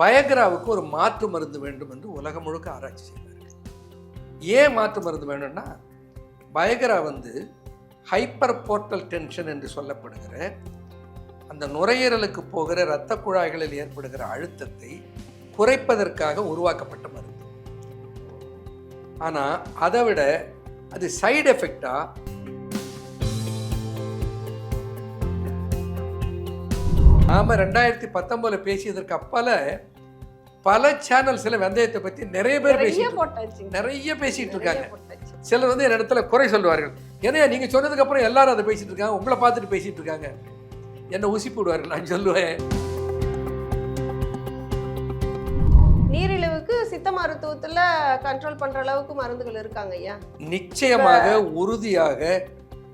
வயக்ராவுக்கு ஒரு மாற்று மருந்து வேண்டும் என்று உலகம் முழுக்க ஆராய்ச்சி செய்தார்கள். ஏன் மாற்று மருந்து வேணும்னா வயக்ரா வந்து ஹைப்பர் போர்ட்டல் டென்ஷன் என்று சொல்லப்படுகிற அந்த நுரையீரலுக்கு போகிற இரத்த குழாய்களில் ஏற்படுகிற அழுத்தத்தை குறைப்பதற்காக உருவாக்கப்பட்ட மருந்து. ஆனால் அதை விட அது சைடு எஃபெக்டாக நாம ரெண்டாயிரத்தி பத்தொன்பதுல பேசியதற்கு அப்பால பல சேனல்ஸ்ல வெந்தயத்தை பத்தி நிறைய பேர் போட்டாச்சு. நிறைய பேசிட்டு இருக்காங்க. சிலர் வந்து என் இடத்துல குறை சொல்லுவார்கள். ஏன்னா நீங்க சொன்னதுக்கு அப்புறம் எல்லாரும் அதை பேசிட்டு இருக்காங்க உங்களை பார்த்துட்டு பேசிட்டு இருக்காங்க. என்ன ஊசி போடுவார்கள் நான் சொல்லுவேன். நீரிழிவுக்கு சித்த மருத்துவத்துல கண்ட்ரோல் பண்ற அளவுக்கு மருந்துகள் இருக்காங்க ஐயா. நிச்சயமாக உறுதியாக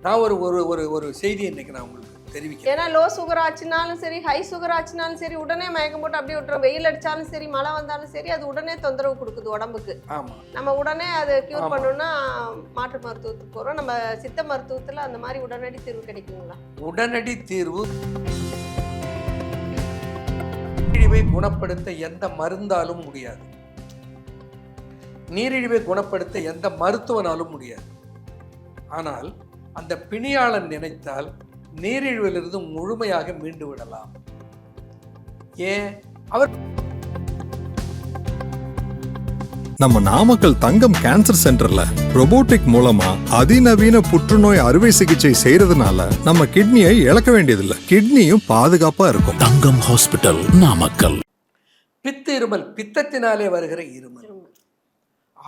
நான் ஒரு ஒரு ஒரு ஒரு செய்தி இன்னைக்கு நான் உங்களுக்கு தெரிவிக்கிறேன் ஏன்னா லோ சுகர் ஆச்சுனாலும் சரி ஹை சுகர் ஆச்சுனாலும் சரி உடனே மயக்கம் போட்டு அப்படியே விட்டுரும். வெயில் அடிச்சாலும் சரி மழை வந்தாலும் சரி அது உடனே தொந்தரவு கொடுக்குது உடம்புக்கு. ஆமா. நம்ம உடனே அதை கியூர். பண்ணணும்னா மாற்று மருத்துவத்துக்கு போறோம். நம்ம சித்த மருத்துவத்துல அந்த மாதிரி உடனடி தீர்வு கிடைக்குங்களா? உடனடி தீர்வு. நீரிழிவை குணப்படுத்த எந்த மருந்தாலும் முடியாது. நீரிழிவை குணப்படுத்த எந்த மருத்துவனாலும் முடியாது. ஆனால் அந்த பிணியாளன் நினைத்தால் நீரிழிவிலிருந்து முழுமையாக மீண்டு விடலாம். ஏன்? அவர் நம்ம நாமக்கல் தங்கம் கேன்சர் சென்டர்ல robotic மூலமா அதிநவீன புற்றுநோய் அறுவை சிகிச்சை செய்யறதுனால நம்ம கிட்னியை இழக்க வேண்டியதில்ல. கிட்னியும் பாதுகாப்பா இருக்கும். தங்கம் ஹாஸ்பிட்டல் நாமக்கல். பித்து இருமல் பித்தத்தினாலே வருகிற இருமல்.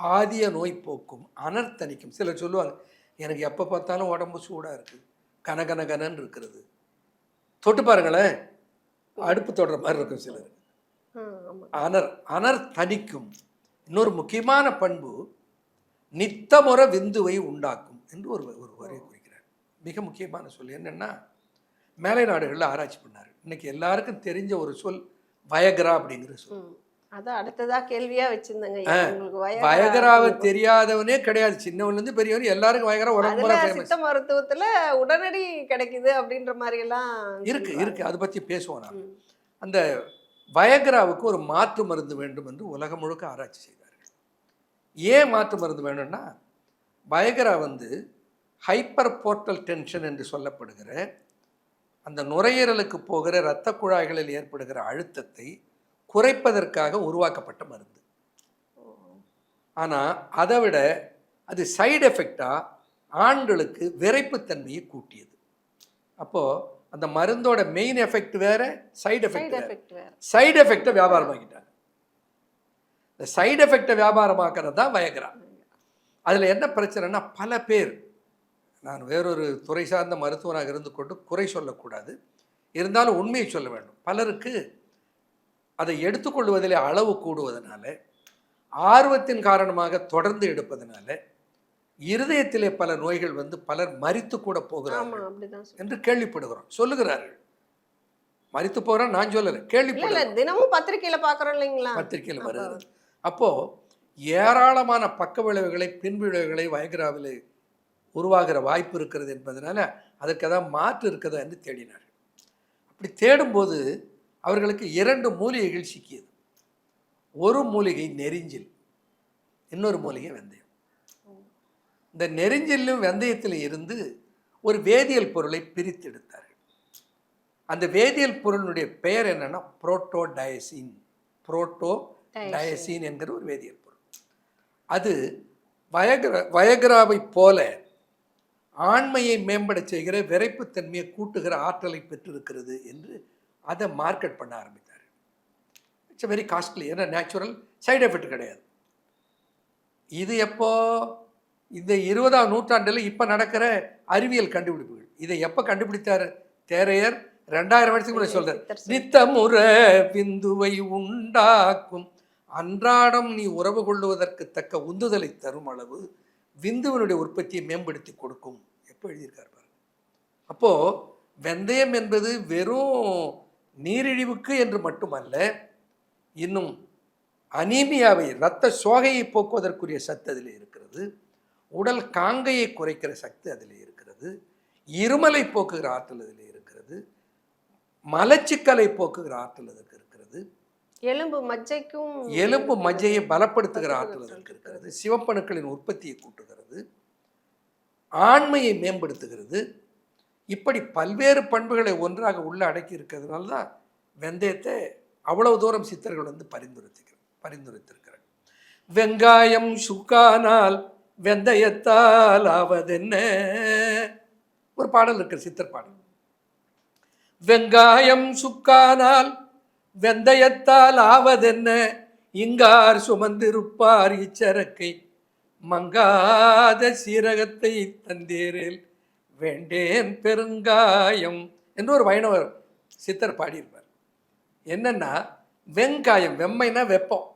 ஆதிய நோய் போக்கும் அனர்த்தனிக்கும் சிலர் சொல்லுவாங்க எனக்கு எப்போ பார்த்தாலும் உடம்பு சூடாக இருக்குது கனகன கனன்னு இருக்கிறது. தொட்டு பாருங்களேன். அடுப்பு தொடுற மாதிரி இருக்கும் சிலர். அனர் அனர் தணிக்கும். இன்னொரு முக்கியமான பண்பு நித்தமுற விந்துவை உண்டாக்கும் என்று ஒரு ஒரு வரியை குறிக்கிறார். மிக முக்கியமான சொல் என்னன்னா மேலை நாடுகளில் ஆராய்ச்சி பண்ணார். இன்னைக்கு எல்லாருக்கும் தெரிஞ்ச ஒரு சொல் வயக்ரா அப்படிங்கிற சொல். வயகராவை தெரியாதவனே கிடையாது. சின்னவன்ல இருந்து பெரியவன் எல்லாருக்கும் வயகரா உடம்பு அதுல பூரா ஃபேமஸ் சித்த மருத்துவத்துல உடனடி கிடைக்குது அப்படின்ற மாதிரி எல்லாம் இருக்கு. இருக்கு. அதை பத்தி பேசுவோம் நான். அந்த வயகராவுக்கு ஒரு மாற்று மருந்து வேண்டும் என்று உலகம் முழுக்க ஆராய்ச்சி செய்தார்கள். ஏன் மாற்று மருந்து வேணும்னா வயகரா வந்து ஹைப்பர் போர்ட்டல் டென்ஷன் என்று சொல்லப்படுகிற அந்த நுரையீரலுக்கு போகிற இரத்த குழாய்களில் ஏற்படுகிற அழுத்தத்தை குறைப்பதற்காக உருவாக்கப்பட்ட மருந்து. ஆனால் அதை விட அது சைடு எஃபெக்டாக ஆண்களுக்கு விரைப்புத்தன்மையை கூட்டியது. அப்போது அந்த மருந்தோட மெயின் எஃபெக்ட் வேற சைடு எஃபெக்ட் சைடு எஃபெக்டை வியாபாரமாக்கிட்டாங்க இந்த சைடு எஃபெக்டை வியாபாரமாக்குறது தான் வயகரா. அதில் என்ன பிரச்சனைனா பல பேர் நான் வேறொரு துறை சார்ந்த மருத்துவராக இருந்து கொண்டு குறை சொல்லக்கூடாது. இருந்தாலும் உண்மையை சொல்ல வேண்டும். பலருக்கு அதை எடுத்துக்கொள்வதிலே அளவு கூடுவதனால ஆர்வத்தின் காரணமாக தொடர்ந்து எடுப்பதனால இருதயத்திலே பல நோய்கள் வந்து பலர் மரித்து கூட போகிறார்கள். என்று கேள்விப்படுகிறோம். சொல்லுகிறார்கள். மரித்து போகிறோம் நான் சொல்லலை கேள்விப்படுகிறோம். தினமும் பத்திரிக்கையில பாக்குறோம் இல்லைங்களா? பத்திரிகையில் அப்ப- வருகிறது. அப்போ ஏராளமான பக்க விளைவுகளை பின்விளைவுகளை வயகராவில் உருவாகிற வாய்ப்பு இருக்கிறது என்பதனால அதற்கு தான் மாற்று இருக்கிறதா என்று தேடினார்கள். அப்படி தேடும்போது அவர்களுக்கு இரண்டு மூலிகைகள் சிக்கியது. ஒரு மூலிகை நெரிஞ்சில் இன்னொரு மூலிகை வெந்தயம். இந்த நெரிஞ்சிலும் வெந்தயத்தில் இருந்து ஒரு வேதியியல் பொருளை பிரித்தெடுத்தார்கள். அந்த வேதியியல் பொருளுடைய பெயர் என்னன்னா புரோட்டோ டயசின் புரோட்டோ டயசின். என்கிற ஒரு வேதியியல் பொருள். அது வயகரா வயகராவை போல ஆண்மையை மேம்படச் செய்கிற விரைப்புத்தன்மையை கூட்டுகிற ஆற்றலை பெற்றிருக்கிறது என்று அதை மார்க்கெட் பண்ண ஆரம்பித்தார். இட்ஸ் வெரி காஸ்ட்லி ஏன்னா நேச்சுரல் சைடு எஃபெக்ட் கிடையாது. இது எப்போ இந்த இருபதாம் நூற்றாண்டில் இப்போ நடக்கிற அறிவியல் கண்டுபிடிப்புகள். இதை எப்போ கண்டுபிடித்தார்? தேரையர் ரெண்டாயிரம் வருஷத்துக்கு முன்னாடி சொல்லி- நித்தமுற விந்துவை உண்டாக்கும். அன்றாடம் நீ உறவு கொள்ளுவதற்கு தக்க உந்துதலை தரும் அளவு விந்துவனுடைய உற்பத்தியை மேம்படுத்தி கொடுக்கும். எப்போ எழுதியிருக்கார் பாருங்க. அப்போ வெந்தயம் என்பது வெறும் நீரிழிவுக்கு என்று மட்டுமல்ல இன்னும் அனீமியாவை இரத்த சோகையை போக்குவதற்குரிய சத்து அதில் இருக்கிறது. உடல் காங்கையை குறைக்கிற சக்தி அதில் இருக்கிறது. இருமலை போக்குகிற ஆற்றல் அதில் இருக்கிறது. மலச்சிக்கலை போக்குகிற ஆற்றல் அதற்கு இருக்கிறது. எலும்பு மஜ்ஜைக்கும் எலும்பு மஜ்ஜையை பலப்படுத்துகிற ஆற்றல் அதற்கு இருக்கிறது. சிவப்பணுக்களின் உற்பத்தியை கூட்டுகிறது. ஆண்மையை மேம்படுத்துகிறது. இப்படி பல்வேறு பண்புகளை ஒன்றாக உள்ளே அடக்கி இருக்கிறதுனால தான் வெந்தயத்தை அவ்வளவு தூரம் சித்தர்கள் வந்து பரிந்துரைத்திருக்கிறார் பரிந்துரைத்திருக்கிறார் வெங்காயம் சுக்கானால் வெந்தயத்தால் ஆவதென்ன? ஒரு பாடல் இருக்கு சித்தர் பாடல். வெங்காயம் சுக்கானால் வெந்தயத்தால் ஆவதென்ன? இங்கார் சுமந்திருப்பார் இச்சரக்கை மங்காத சீரகத்தை தந்தீரில் வேண்டேன் பெருங்காயம் என்று ஒரு வைணவர் சித்தர் பாடியிருப்பார். என்னன்னா வெங்காயம் வெம்மைனா வெப்பம்.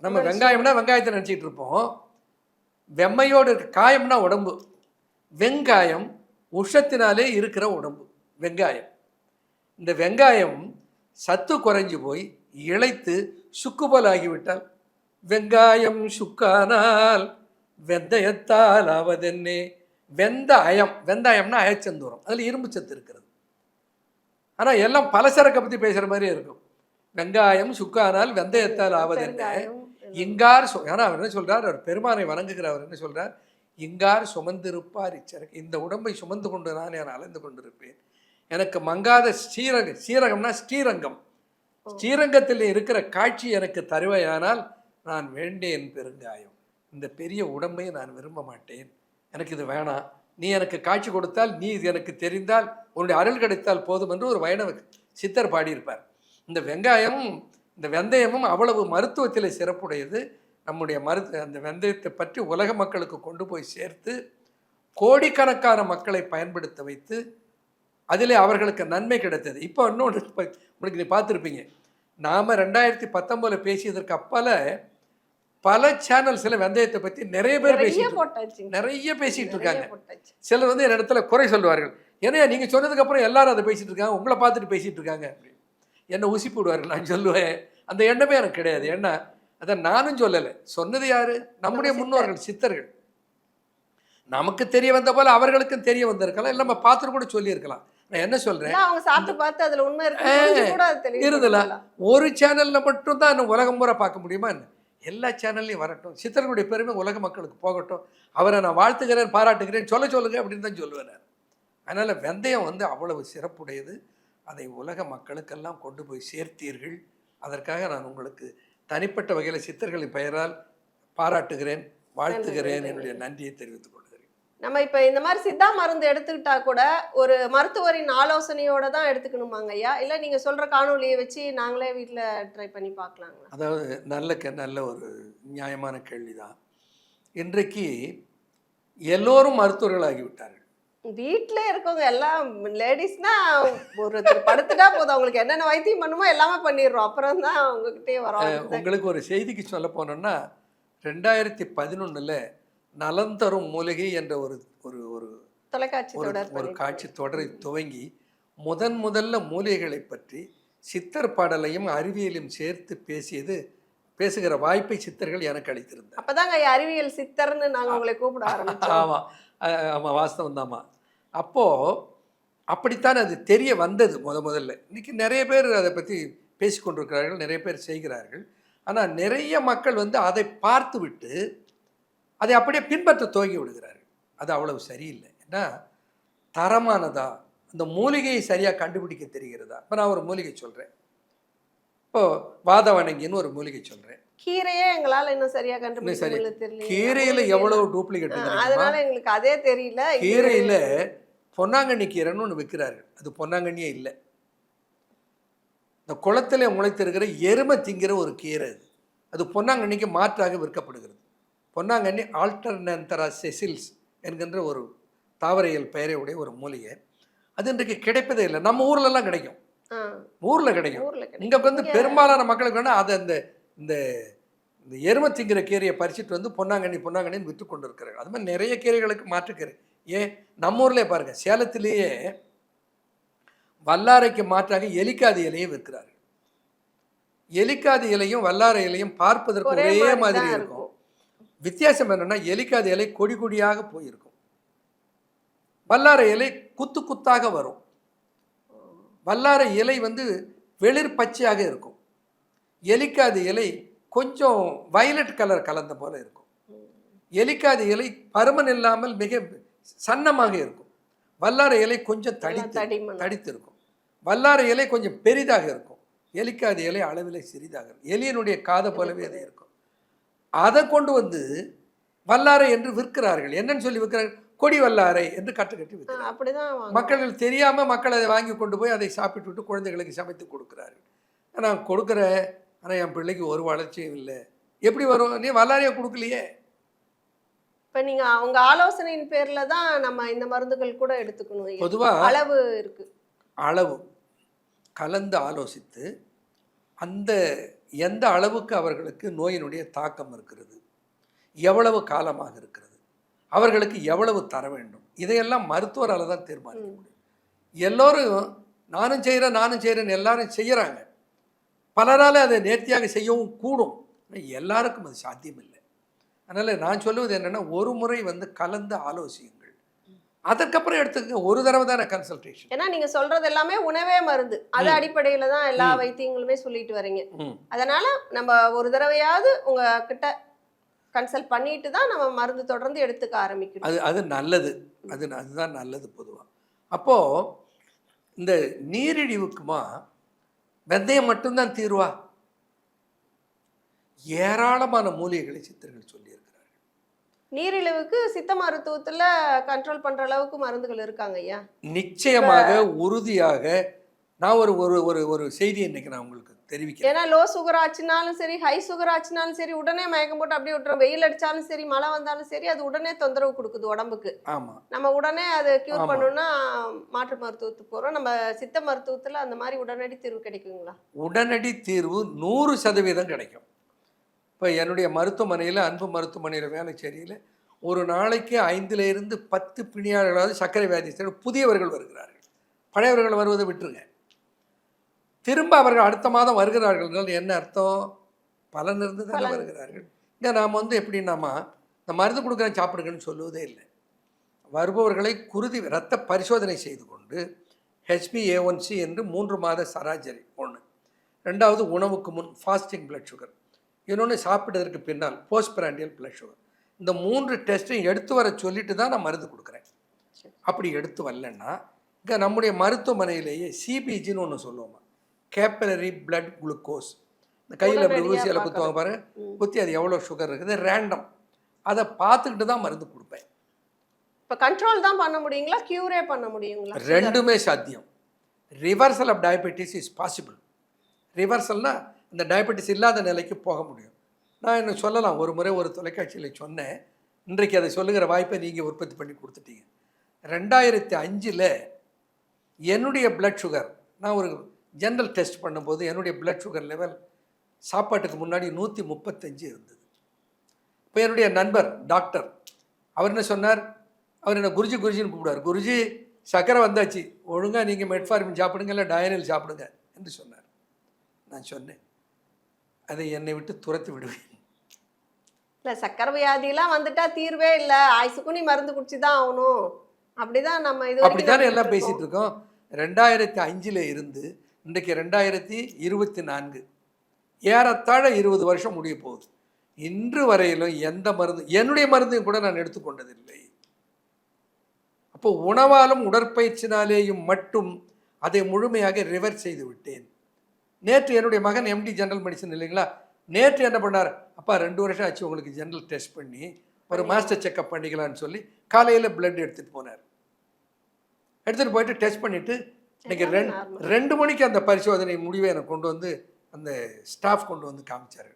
நம்ம வெங்காயம்னா வெங்காயத்தை நினச்சிட்டு இருப்போம். வெம்மையோடு இருக்க காயம்னா உடம்பு. வெங்காயம் உஷத்தினாலே இருக்கிற உடம்பு வெங்காயம். இந்த வெங்காயம் சத்து குறைஞ்சு போய் இழைத்து சுக்குபோல் ஆகிவிட்டால் வெங்காயம் சுக்கானால் வெந்தயத்தால் ஆவதென்னே? வெந்த அயம் வெந்தாயம்னா அயச்சந்தூரம். அதில் இரும்பு சத்து இருக்கிறது. ஆனால் எல்லாம் பலசரக்கை பற்றி பேசுகிற மாதிரி இருக்கும். வெங்காயம் சுக்கானால் வெந்தயத்தால் ஆவதென்ன? பெருங்காயம் இங்கார் சு ஏன்னா அவர் என்ன சொல்றார்? அவர் பெருமானை வணங்குகிறவர் என்ன சொல்றார்? இங்கார் சுமந்திருப்பார் இச்சரக்கு. இந்த உடம்பை சுமந்து கொண்டு நான் நான் அலைந்து கொண்டிருப்பேன். எனக்கு மங்காத ஸ்ரீரங்க ஸ்ரீரங்கம்னா ஸ்ரீரங்கம். ஸ்ரீரங்கத்தில் இருக்கிற காட்சி எனக்கு தருவையானால் நான் வேண்டேன் பெருங்காயம். இந்த பெரிய உடம்பை நான் விரும்ப மாட்டேன். எனக்கு இது வேணாம். நீ எனக்கு காட்சி கொடுத்தால் நீ இது எனக்கு தெரிந்தால் உன்னுடைய அருள் கிடைத்தால் போதும் என்று ஒரு வைணவ சித்தர் பாடியிருப்பார். இந்த வெங்காயம் இந்த வெந்தயமும் அவ்வளவு மருத்துவத்தில் சிறப்புடையது. நம்முடைய மருத்து அந்த வெந்தயத்தை பற்றி உலக மக்களுக்கு கொண்டு போய் சேர்த்து கோடிக்கணக்கான மக்களை பயன்படுத்த வைத்து அதிலே அவர்களுக்கு நன்மை கிடைத்தது. இப்போ இன்னொன்று உங்களுக்கு நீ பார்த்துருப்பீங்க. நாம் ரெண்டாயிரத்தி பத்தொம்போதில் பேசியதற்கு அப்பால பல சேனல்ஸில் வெந்தயத்தை பற்றி நிறைய பேர் நிறைய பேசிட்டு போட்டாச்சு. நிறைய பேசிட்டு இருக்காங்க. சிலர் வந்து என் இடத்துல குறை சொல்லுவார்கள். ஏன்னா நீங்கள் சொன்னதுக்கப்புறம் எல்லாரும் அதை பேசிட்டு இருக்காங்க உங்களை பார்த்துட்டு பேசிட்டு இருக்காங்க. என்னை ஊசி போடுவார்கள் நான் சொல்லுவேன். அந்த எண்ணமே எனக்கு கிடையாது. ஏன்னா அதை நானும் சொல்லலை. சொன்னது யாரு? நம்முடைய நம்ம முன்னோர்கள் சித்தர்கள். நமக்கு தெரிய வந்த போல அவர்களுக்கும் தெரிய வந்திருக்கலாம். இல்லை நம்ம பார்த்துட்டு கூட சொல்லியிருக்கலாம். நான் என்ன சொல்றேன்? அவங்க சாப்பிட்டு பார்த்து அதுல உண்மை இருக்கு இருந்தல. ஒரு சேனல்ல மட்டும் தான் உலகம் பூரா பார்க்க முடியுமா என்ன? எல்லா சேனல்லையும் வரட்டும். சித்தர்களுடைய பெருமை உலக மக்களுக்கு போகட்டும். அவரை நான் வாழ்த்துகிறேன் பாராட்டுகிறேன் சொல்ல சொல்லுங்க அப்படின்னு தான் சொல்லுவேன் அதனால் வெந்தயம் வந்து அவ்வளவு சிறப்புடையது. அதை உலக மக்களுக்கெல்லாம் கொண்டு போய் சேர்த்தீர்கள். அதற்காக நான் உங்களுக்கு தனிப்பட்ட வகையில் சித்தர்களின் பெயரால் பாராட்டுகிறேன் வாழ்த்துகிறேன். என்னுடைய நன்றியை தெரிவித்துக் கொள்கிறேன். நம்ம இப்ப இந்த மாதிரி சித்தா மருந்து எடுத்துக்கிட்டா கூட ஒரு மருத்துவரின் ஆலோசனையோட தான் எடுத்துக்கணுமாங்க ஐயா? இல்ல நீங்க சொல்ற காணொலியை வச்சு நாங்களே வீட்ல ட்ரை பண்ணி பார்க்கலாங்களா? அதாவது நல்ல கே நல்ல ஒரு நியாயமான கேள்விதான். இன்றைக்கு எல்லோரும் மருத்துவர்களாகி விட்டார்கள் வீட்ல இருக்கவங்க எல்லாம் லேடிஸ்னா ஒருத்தர் படுத்துட்டா போதும். அவங்களுக்கு என்னென்ன வைத்தியம் பண்ணுமோ எல்லாமே பண்ணிடுறோம். அப்புறம் தான் உங்ககிட்டயே வரோம் தான் உங்களுக்கு ஒரு செய்திக்கு சொல்ல போனோம்னா ரெண்டாயிரத்தி பதினொன்றில் நலம் தரும் மூலிகை என்ற ஒரு ஒரு ஒரு தொலைக்காட்சி ஒரு தொடர் ஒரு பண்ணிட்டு காட்சி தொடரை துவங்கி முதன் முதல்ல மூலிகைகளை பற்றி சித்தர் பாடலையும் அறிவியலையும் சேர்த்து பேசியது பேசுகிற வாய்ப்பை சித்தர்கள் எனக்கு அளித்திருந்தார். அப்பதாங்க அறிவியல் சித்தர்னு நாங்க உங்களை கூப்பிட ஆரம்பிச்சோம். ஆமாம் ஆமாம் வாஸ்தவம் தாம்மா. அப்போது அப்படித்தான் அது தெரிய வந்தது முத முதல்ல. இன்னைக்கு நிறைய பேர் அதை பற்றி பேசிக்கொண்டிருக்கிறார்கள் நிறைய பேர் செய்கிறார்கள். ஆனால் நிறைய மக்கள் வந்து அதை பார்த்து விட்டு அதை அப்படியே பின்பற்ற துவங்கி விடுகிறார்கள். அது அவ்வளவு சரியில்லை. ஏன்னா தரமானதா? அந்த மூலிகையை சரியாக கண்டுபிடிக்க தெரிகிறதா? இப்போ நான் ஒரு மூலிகை சொல்கிறேன் இப்போ வாதவணங்கின்னு ஒரு மூலிகை சொல்கிறேன் கீரையே எங்களால இன்னும் சரியா சரி. கண்டுபிடிக்க தெரியல கீரையில் எவ்வளவு டூப்ளிகேட் அதனால எங்களுக்கு அதே தெரியல. கீரையில் பொன்னாங்கண்ணி கீரைன்னு ஒன்று விற்கிறார்கள் அது பொன்னாங்கண்ணியே இல்லை. இந்த குளத்தில் முளைத்திருக்கிற எருமை திங்கிற ஒரு கீரை அது. அது பொன்னாங்கண்ணிக்கு மாற்றாக விற்கப்படுகிறது. பொன்னாங்கண்ணி ஆல்டர்னந்தரா செசில்ஸ் என்கின்ற ஒரு தாவரையல் பெயரை உடைய ஒரு மூலிகை. அது இன்றைக்கு கிடைப்பதே இல்லை. நம்ம ஊர்லலாம் கிடைக்கும். ஊரில் கிடைக்கும். ஊர்ல கிடைக்கும். இங்கே வந்து பெரும்பாலான மக்களுக்கு வேணால் அதை அந்த இந்த இந்த எருமை திங்கிற கீரையை பறிச்சுட்டு வந்து பொன்னாங்கண்ணி பொன்னாங்கண்ணின்னு விற்று கொண்டு இருக்கிறார்கள் அது மாதிரி நிறைய கீரைகளுக்கு மாற்றுக்கீரை ஏன்? நம்ம ஊர்லேயே பாருங்கள் சேலத்திலேயே வல்லாரைக்கு மாற்றாக எலிக்காதி இலையை விற்கிறார்கள். எலிக்காதி இலையும் வல்லாரை இலையும் பார்ப்பதற்கு ஒரே மாதிரி இருக்கும். வித்தியாசம் என்னன்னா எலிக்காதி இலை கொடி கொடியாக போயிருக்கும். வல்லாரை இலை குத்து குத்தாக வரும். வல்லாரை இலை வந்து வெளிர் பச்சையாக இருக்கும். எலிக்காது இலை கொஞ்சம் வயலட் கலர் கலந்த போல இருக்கும். எலிக்காது இலை பருமன் இல்லாமல் மிக சன்னமாக இருக்கும். வல்லார இலை கொஞ்சம் தடித்து தடிமன். தடித்திருக்கும். வல்லார இலை கொஞ்சம் பெரிதாக இருக்கும். எலிக்காது இலை அளவில் சிறிதாக இருக்கும். எலியினுடைய காதை போலவே அது இருக்கும். அதை கொண்டு வந்து வல்லாரை என்று விற்கிறார்கள். என்னன்னு சொல்லி விற்கிறார்கள் கொடி வல்லாரை என்று கட்டு கட்டி ஆ, விற்கிறார்கள் அப்படிதான். மக்கள் தெரியாமல் மக்கள் அதை வாங்கி கொண்டு போய் அதை சாப்பிட்டு விட்டு குழந்தைகளுக்கு சமைத்து கொடுக்குறார்கள். நான் கொடுக்குறேன் ஆனால் என் பிள்ளைக்கு ஒரு வளர்ச்சியும் இல்லை. எப்படி வரும்? நீ வல்லாரையை கொடுக்கலையே. இப்ப நீங்க அவங்க ஆலோசனையின் பேர்ல தான் நம்ம இந்த மருந்துகள் கூட எடுத்துக்கணும். பொதுவாக அளவு இருக்கு. அளவு. கலந்து ஆலோசித்து அந்த எந்த அளவுக்கு அவர்களுக்கு நோயினுடைய தாக்கம் இருக்கிறது? எவ்வளவு காலமாக இருக்கிறது? அவர்களுக்கு எவ்வளவு தர வேண்டும்? இதையெல்லாம் மருத்துவரால் தான் தீர்மானிக்க முடியும். எல்லோரும் நானும் செய்கிறேன் நானும் செய்கிறேன்னு எல்லாரும் செய்கிறாங்க பலரால் அதை நேர்த்தியாக செய்யவும் கூடும். எல்லாருக்கும் அது சாத்தியமில்லை. அதனால் நான் சொல்லுவது என்னென்னா ஒரு முறை வந்து கலந்து ஆலோசியுங்கள். அதற்கப்புறம் எடுத்துக்கங்க ஒரு தடவை தானே கன்சல்டேஷன் ஏன்னா நீங்க சொல்றது எல்லாமே உணவே மருந்து. அது. அடிப்படையில தான் எல்லா. வைத்தியங்களுமே சொல்லிட்டு வரீங்க. அதனால நம்ம ஒரு தடவையாவது உங்க கிட்ட கன்சல்ட் பண்ணிட்டு தான் நம்ம மருந்து தொடர்ந்து எடுத்துக்க ஆரம்பிக்கணும். அது அது நல்லது. அது அதுதான் நல்லது பொதுவாக அப்போது இந்த நீரிழிவுக்குமா வெந்தயம் மட்டும்தான் தீர்வா? ஏராளமான மூலிகைகளை சித்தர்கள் சொல்லியிருக்கிறார்கள் நீரிழிவுக்கு சித்த மருத்துவத்துல கண்ட்ரோல் பண்ற அளவுக்கு மருந்துகள் இருக்காங்க ஐயா. நிச்சயமாக உறுதியாக நான் ஒரு ஒரு ஒரு ஒரு செய்தி இன்னைக்கு நான் உங்களுக்கு தெரிவிக்கிறேன். ஏன்னா லோ சுகர் ஆச்சுனாலும் சரி ஹை சுகர் ஆச்சுனாலும் சரி உடனே மயக்கம் போட்டு அப்படியே விட்டுறோம் வெயில் அடிச்சாலும் சரி மழை வந்தாலும் சரி அது உடனே தொந்தரவு கொடுக்குது உடம்புக்கு. ஆமாம் நம்ம உடனே அதை கியூர் ஆமா. பண்ணணும்னா மாற்று மருத்துவத்துக்கு போறோம். நம்ம சித்த மருத்துவத்துல அந்த மாதிரி உடனடி தீர்வு கிடைக்குங்களா? உடனடி தீர்வு நூறு சதவீதம் கிடைக்கும். இப்போ என்னுடைய மருத்துவமனையில் அன்பு மருத்துவமனையில் வேலைச்சேரியில் ஒரு நாளைக்கு ஐந்துல இருந்து பத்து பிணியாளர்களாவது சர்க்கரை வியாதி புதியவர்கள் வருகிறார்கள். பழையவர்கள் வருவதை விட்டுருங்க. திரும்ப அவர்கள் அடுத்த மாதம் வருகிறார்கள் என்ன அர்த்தம்? பலன் இருந்து தானே. வருகிறார்கள். இங்கே நாம் வந்து எப்படின்னாமா இந்த மருந்து கொடுக்குறேன் சாப்பிடுங்கன்னு சொல்லுவதே இல்லை. வருபவர்களை குருதி இரத்த பரிசோதனை செய்து கொண்டு ஹெச்பிஏஒன்சி என்று மூன்று மாத சராசரி ஒன்று ரெண்டாவது உணவுக்கு முன் ஃபாஸ்டிங் blood சுகர் இன்னொன்று சாப்பிட்டதற்கு பின்னால் போஸ்ட் பிராண்டியல் blood சுகர் இந்த மூன்று டெஸ்ட்டையும் எடுத்து வர சொல்லிட்டு தான் நான் மருந்து கொடுக்குறேன். அப்படி எடுத்து வரலன்னா இங்கே நம்முடைய மருத்துவமனையிலேயே சிபிஜின்னு ஒன்று சொல்லுவோமா? கேப்பலரி blood குளுக்கோஸ் இந்த கையில் அப்படி ஊசியில். குத்துவாங்க ம். குத்தி அது எவ்வளோ சுகர் இருக்குது? ரேண்டம் அதை பார்த்துக்கிட்டு தான் மருந்து கொடுப்பேன். இப்ப கண்ட்ரோல் தான் பண்ண முடியுங்களா? கியூரே பண்ண முடியுங்களா? ரெண்டுமே சாத்தியம். Reversal of diabetes is possible ரிவர்சல்னா இந்த டயபெட்டிஸ் இல்லாத நிலைக்கு போக முடியும். நான் என்ன சொல்லலாம்? ஒரு முறை ஒரு தொலைக்காட்சியில் சொன்னேன். இன்றைக்கு அதை சொல்லுகிற வாய்ப்பை நீங்கள் உற்பத்தி பண்ணி கொடுத்துட்டீங்க. ரெண்டாயிரத்தி அஞ்சில் என்னுடைய பிளட் சுகர் நான் ஒரு ஜென்ரல் டெஸ்ட் பண்ணும்போது என்னுடைய பிளட் சுகர் லெவல் சாப்பாட்டுக்கு முன்னாடி நூற்றி முப்பத்தஞ்சு இருந்தது. இப்போ என்னுடைய நண்பர் டாக்டர் அவர் என்ன சொன்னார்? அவர் என்ன குருஜி குருஜின்னு கூப்பிடுவார். குருஜி சக்கரை வந்தாச்சு. ஒழுங்காக நீங்கள் மெட்ஃபார்மின் சாப்பிடுங்க இல்லை டயனில் சாப்பிடுங்க என்று சொன்னார். நான் சொன்னேன். அதை என்னை விட்டு துரத்தி விடுவேன். இல்ல சக்கரை வியாதியெல்லாம் வந்துட்டா தீர்வே இல்ல. ஆயுசுக்கும் நீ மருந்து குடிச்சுதான் ஆகணும். அப்படிதான் நம்ம இது அப்படித்தானே எல்லாம் பேசிட்டு இருக்கோம் ரெண்டாயிரத்தி அஞ்சில் இருந்து இன்றைக்கு ரெண்டாயிரத்தி இருபத்தி நான்கு. ஏறத்தாழ இருபது வருஷம் முடிய போகுது. இன்று வரையிலும் எந்த மருந்து என்னுடைய மருந்தையும் கூட நான் எடுத்துக்கொண்டதில்லை. அப்போ உணவாலும் உடற்பயிற்சினாலேயும் மட்டும் அதை முழுமையாக ரிவர்ஸ் செய்து விட்டேன். நேற்று என்னுடைய மகன் எம்டி ஜெனரல் மெடிசன் இல்லைங்களா? நேற்று என்ன பண்ணார்? அப்பா ரெண்டு வருஷம் ஆச்சு உங்களுக்கு ஜெனரல் டெஸ்ட் பண்ணி ஒரு மாஸ்டர் செக்கப் பண்ணிக்கலாம்னு சொல்லி காலையில் பிளட் எடுத்துகிட்டு போனார். எடுத்துகிட்டு போயிட்டு டெஸ்ட் பண்ணிவிட்டு எல்லாமே ரெண்டு. ரெண்டு மணிக்கு அந்த பரிசோதனை முடிவை எனக்கு கொண்டு வந்து அந்த ஸ்டாஃப் கொண்டு வந்து காமிச்சாரு.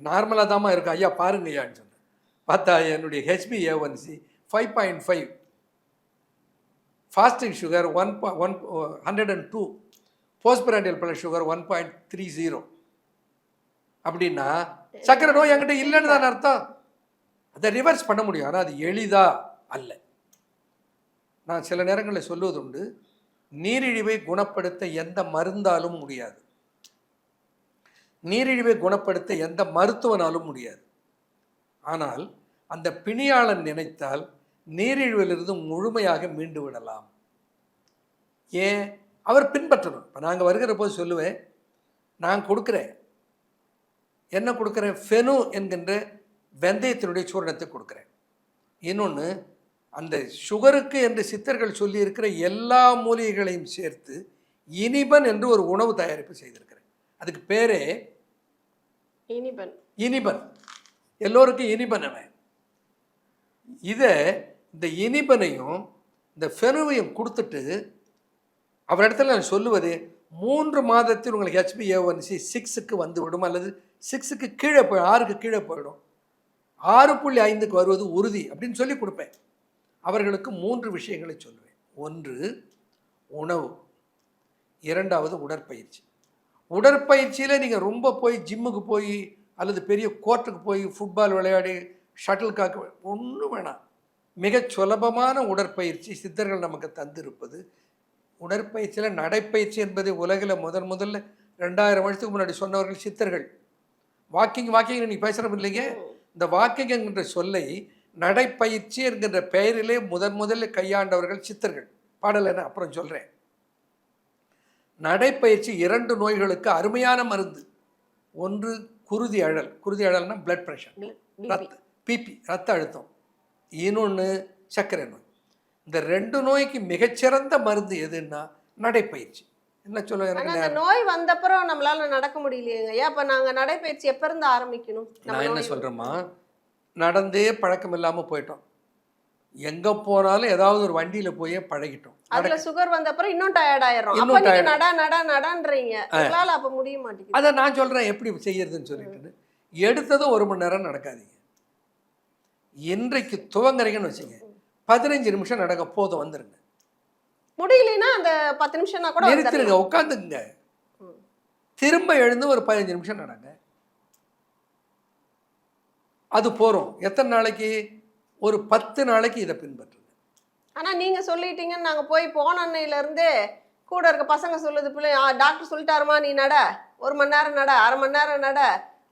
நார்மலாக தாம்மா இருக்கும் ஐயா பாருங்க ஐயான்னு சொன்னேன் பார்த்தா என்னுடைய HB A one C five point five fasting sugar one one hundred and two postprandial plus sugar one point three zero அப்படின்னா சக்கரை நோய் என்கிட்ட இல்லைன்னு தான் அர்த்தம். அதை ரிவர்ஸ் பண்ண முடியும். ஆனால் அது எளிதா அல்ல. நான் சில நேரங்களில் சொல்லுவதுண்டு நீரிழிவை குணப்படுத்த எந்த மருந்தாலும் முடியாது. நீரிழிவை குணப்படுத்த எந்த மருத்துவனாலும் முடியாது. ஆனால் அந்த பிணியாளன் நினைத்தால் நீரிழிவிலிருந்து முழுமையாக மீண்டு விடலாம். ஏன்? அவர் பின்பற்றணும். இப்போ நாங்கள் வருகிற போது சொல்லுவேன் நான் கொடுக்குறேன். என்ன கொடுக்குறேன்? ஃபெனு என்கின்ற வெந்தயத்தினுடைய சூரணத்தை கொடுக்குறேன். இன்னொன்று அந்த சுகருக்கு என்று சித்தர்கள் சொல்லியிருக்கிற எல்லா மூலிகைகளையும் சேர்த்து இனிபன் என்று ஒரு உணவு தயாரிப்பு செய்திருக்கிறேன். அதுக்கு பேரே இனிபன். இனிபன். எல்லோருக்கும் இனிபன் அவன். இதை இந்த இனிபனையும் இந்த ஃபெனுவையும் கொடுத்துட்டு அவரிடத்துல நான் சொல்லுவது மூன்று மாதத்தில் உங்களுக்கு ஹெச்பிஏ ஏஒன்சி சிக்ஸுக்கு வந்து விடும் அல்லது சிக்ஸுக்கு கீழே போய் ஆறுக்கு கீழே போயிடும். ஆறு புள்ளி ஐந்துக்கு வருவது உறுதி அப்படின்னு சொல்லி கொடுப்பேன். அவர்களுக்கு மூன்று விஷயங்களை சொல்லுவேன். ஒன்று உணவு. இரண்டாவது உடற்பயிற்சி. உடற்பயிற்சியில் நீங்கள் ரொம்ப போய் ஜிம்முக்கு போய் அல்லது பெரிய கோர்ட்டுக்கு போய் ஃபுட்பால் விளையாடி ஷட்டில் காக்க ஒன்றும் வேணாம். மிகச் சுலபமான உடற்பயிற்சி சித்தர்கள் நமக்கு தந்திருப்பது உடற்பயிற்சியில் நடைப்பயிற்சி என்பது உலகில் முதன் முதல்ல ரெண்டாயிரம் வருஷத்துக்கு முன்னாடி சொன்னவர்கள் சித்தர்கள். வாக்கிங் வாக்கிங் நீ பேசுகிறோம் இல்லைங்க? இந்த வாக்கிங் என்கின்ற சொல்லை நடைப்பயிற்சி என்கின்ற பெயரிலே முதன் முதல்ல கையாண்டவர்கள் சித்தர்கள். பாடலை நான் அப்புறம் சொல்கிறேன் நடைப்பயிற்சி இரண்டு நோய்களுக்கு அருமையான மருந்து. ஒன்று குருதி அழல். குருதி அழல்னா பிளட் ப்ரெஷர் ரத்த பிபி ரத்த அழுத்தம். இன்னொன்று சர்க்கரை நோய். இந்த ரெண்டு நோய்க்கு மிகச்சிறந்த மருந்து எதுன்னா நடைப்பயிற்சி. என்ன சொல்ல அந்த நோய் வந்தப்புறம் நம்மளால நடக்க முடியலையேங்க. ஐயா அப்ப நாங்க நடைப்பயிற்சி எப்ப இருந்து ஆரம்பிக்கணும்? நான் என்ன நோய் சொல்கிறேம்மா நடந்தே பழக்கம் இல்லாமல் போயிட்டோம். எங்கே போனாலும் ஏதாவது ஒரு வண்டியில் போயே பழகிட்டோம். அதுல சுகர் வந்த அப்புறம் இன்னும் டயர்ட் ஆயிரும் அப்ப நீங்க. நடா நடா நடன்றீங்க. உங்களால அப்ப முடிய மாட்டேங்குது. அதை நான் சொல்கிறேன் எப்படி செய்யறதுன்னு சொல்லிட்டு எடுத்ததும் ஒரு மணி நேரம் நடக்காதீங்க. இன்றைக்கு துவங்குறீங்கன்னு வச்சுங்க பதினஞ்சு நிமிஷம் நடக்க போதும் வந்துருங்க. முடியலன்னா அந்த பத்து நிமிஷம்னா கூட நிறுத்திடுங்க. உட்காந்துக்குங்க. திரும்ப எழுந்து ஒரு பதினஞ்சு நிமிஷம் நடங்க. அது போகிறோம் எத்தனை நாளைக்கு? ஒரு பத்து நாளைக்கு இதை பின்பற்றுங்க. ஆனா நீங்க சொல்லிட்டீங்கன்னு நாங்க போய் போன அன்னையில இருந்தே கூட இருக்க பசங்க சொல்லுது பிள்ளை டாக்டர் சொல்லிட்டாருமா நீ நட. ஒரு மணி நேரம் நட அரை மணி நேரம் நட.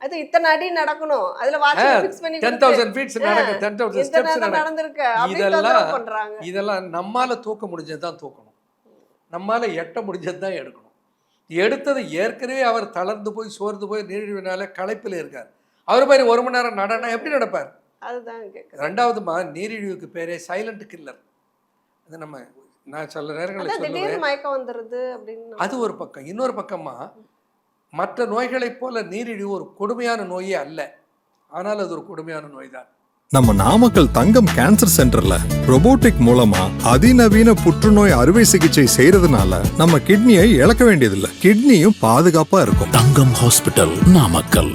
அது இத்தனை அடி நடக்கணும். அதுல வாட்ச் ஃபிக்ஸ் பண்ணி டென் தௌசண்ட் ஃபீட்ஸ் நடக்க டென் தௌசண்ட் இத்தனை ஸ்டெப்ஸ் தான் நடக்க. நடந்திருக்கு இதெல்லாம் பண்றாங்க. இதெல்லாம் நம்மால தூக்க முடிஞ்சது தான் தூக்கணும். நம்மால எட்ட முடிஞ்சது தான் எடுக்கணும். எடுத்தது ஏற்கனவே அவர் தளர்ந்து போய் சோர்ந்து போய் நீரிழிவினால களைப்பில் இருக்கார். அவர் மாதிரி ஒரு மணி நேரம் நடனா எப்படி நடப்பார்? அதுதான் ரெண்டாவதுமா நீரிழிவுக்கு பேரே சைலண்ட் கில்லர் அது நம்ம நான் சில நேரங்களில் சொல்லுவேன். அது ஒரு பக்கம். இன்னொரு பக்கமா மற்ற நோய்களைப் போல நீரிழிவு ஒரு கொடுமையான நோயே அல்ல. ஆனால் அது ஒரு கொடுமையான நோய் தான் நம்ம நாமக்கல் தங்கம் கேன்சர் சென்டர்ல robotic மூலமா அதிநவீன புற்றுநோய் அறுவை சிகிச்சை செய்யறதுனால நம்ம கிட்னியை இழக்க வேண்டியதில்லை. கிட்னியும் பாதுகாப்பா இருக்கும். தங்கம் ஹாஸ்பிட்டல் நாமக்கல்.